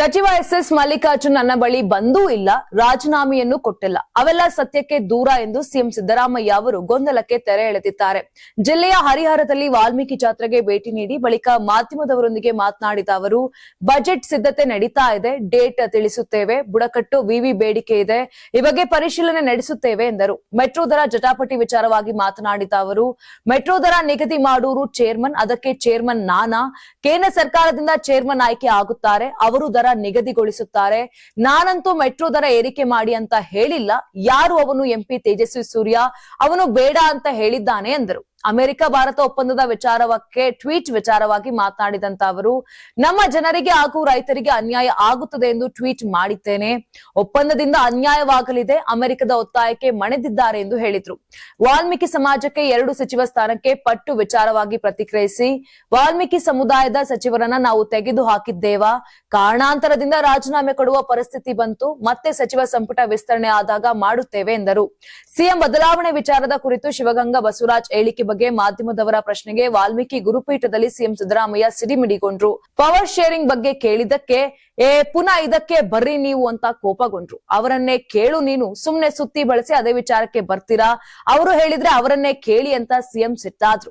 ಸಚಿವ S S Mallikarjun ನನ್ನ ಬಳಿ ಬಂದೂ ಇಲ್ಲ, ರಾಜೀನಾಮೆಯನ್ನು ಕೊಟ್ಟಿಲ್ಲ. ಅವೆಲ್ಲ ಸತ್ಯಕ್ಕೆ ದೂರ ಎಂದು ಸಿಎಂ ಸಿದ್ದರಾಮಯ್ಯ ಅವರು ಗೊಂದಲಕ್ಕೆ ತೆರೆ ಎಳೆದಿದ್ದಾರೆ. ಜಿಲ್ಲೆಯ ಹರಿಹರದಲ್ಲಿ ವಾಲ್ಮೀಕಿ ಜಾತ್ರೆಗೆ ಭೇಟಿ ನೀಡಿ ಬಳಿಕ ಮಾಧ್ಯಮದವರೊಂದಿಗೆ ಮಾತನಾಡಿದ ಅವರು, ಬಜೆಟ್ ಸಿದ್ಧತೆ ನಡೀತಾ ಇದೆ, ಡೇಟ್ ತಿಳಿಸುತ್ತೇವೆ, ಬುಡಕಟ್ಟು ವಿವಿ ಬೇಡಿಕೆ ಇದೆ, ಈ ಬಗ್ಗೆ ಪರಿಶೀಲನೆ ನಡೆಸುತ್ತೇವೆ ಎಂದರು. ಮೆಟ್ರೋ ದರ ಜಟಾಪಟಿ ವಿಚಾರವಾಗಿ ಮಾತನಾಡಿದ ಅವರು, ಮೆಟ್ರೋ ದರ ನಿಗದಿ ಮಾಡುವರು ಚೇರ್ಮನ್, ಅದಕ್ಕೆ ಚೇರ್ಮನ್ ನಾನಾ, ಕೇಂದ್ರ ಸರ್ಕಾರದಿಂದ ಚೇರ್ಮನ್ ಆಯ್ಕೆ ಆಗುತ್ತಾರೆ, ಅವರು ದರ ನಿಗದಿಗೊಳಿಸುತ್ತಾರೆ. ನಾನಂತೂ ಮೆಟ್ರೋ ದರ ಏರಿಕೆ ಮಾಡಿ ಅಂತ ಹೇಳಿಲ್ಲ. ಯಾರು ಅವನು ಎಂಪಿ ತೇಜಸ್ವಿ ಸೂರ್ಯ? ಅವನು ಬೇಡ ಅಂತ ಹೇಳಿದ್ದಾನೆ ಎಂದರು ಅಮೆರಿಕ ಭಾರತ ಒಪ್ಪಂದದ ವಿಚಾರಕ್ಕೆ ಟ್ವೀಟ್ ವಿಚಾರವಾಗಿ ಮಾತನಾಡಿದಂತ ಅವರು, ನಮ್ಮ ಜನರಿಗೆ ಹಾಗೂ ರೈತರಿಗೆ ಅನ್ಯಾಯ ಆಗುತ್ತದೆ ಎಂದು ಟ್ವೀಟ್ ಮಾಡಿದ್ದೇನೆ. ಒಪ್ಪಂದದಿಂದ ಅನ್ಯಾಯವಾಗಲಿದೆ. ಅಮೆರಿಕದ ಒತ್ತಾಯಕ್ಕೆ ಮಣೆದಿದ್ದಾರೆ ಎಂದು ಹೇಳಿದ್ರು. ವಾಲ್ಮೀಕಿ ಸಮಾಜಕ್ಕೆ ಎರಡು ಸಚಿವ ಸ್ಥಾನಕ್ಕೆ ಪಟ್ಟು ವಿಚಾರವಾಗಿ ಪ್ರತಿಕ್ರಿಯಿಸಿ, ವಾಲ್ಮೀಕಿ ಸಮುದಾಯದ ಸಚಿವರನ್ನ ನಾವು ತೆಗೆದು ಹಾಕಿದ್ದೇವಾ? ಕಾರಣಾಂತರದಿಂದ ರಾಜೀನಾಮೆ ಕೊಡುವ ಪರಿಸ್ಥಿತಿ ಬಂತು. ಮತ್ತೆ ಸಚಿವ ಸಂಪುಟ ವಿಸ್ತರಣೆ ಆದಾಗ ಮಾಡುತ್ತೇವೆ ಎಂದರು. ಸಿಎಂ ಬದಲಾವಣೆ ವಿಚಾರದ ಕುರಿತು ಶಿವಗಂಗಾ ಬಸವರಾಜ್ ಹೇಳಿಕೆ ಬಗ್ಗೆ ಮಾಧ್ಯಮದವರ ಪ್ರಶ್ನೆಗೆ ವಾಲ್ಮೀಕಿ ಗುರುಪೀಠದಲ್ಲಿ ಸಿಎಂ ಸಿದ್ದರಾಮಯ್ಯ ಸಿಡಿಮಿಡಿಗೊಂಡ್ರು ಪವರ್ ಶೇರಿಂಗ್ ಬಗ್ಗೆ ಕೇಳಿದಕ್ಕೆ ಏ, ಪುನಃ ಇದಕ್ಕೆ ಬರ್ರಿ ನೀವು ಅಂತ ಕೋಪಗೊಂಡ್ರು. ಅವರನ್ನೇ ಕೇಳು ನೀನು. ಸುಮ್ನೆ ಸುತ್ತಿ ಬಳಸಿ ಅದೇ ವಿಚಾರಕ್ಕೆ ಬರ್ತೀರಾ? ಅವರು ಹೇಳಿದ್ರೆ ಅವರನ್ನೇ ಕೇಳಿ ಅಂತ ಸಿಎಂ ಸಿಟ್ಟಾದ್ರು.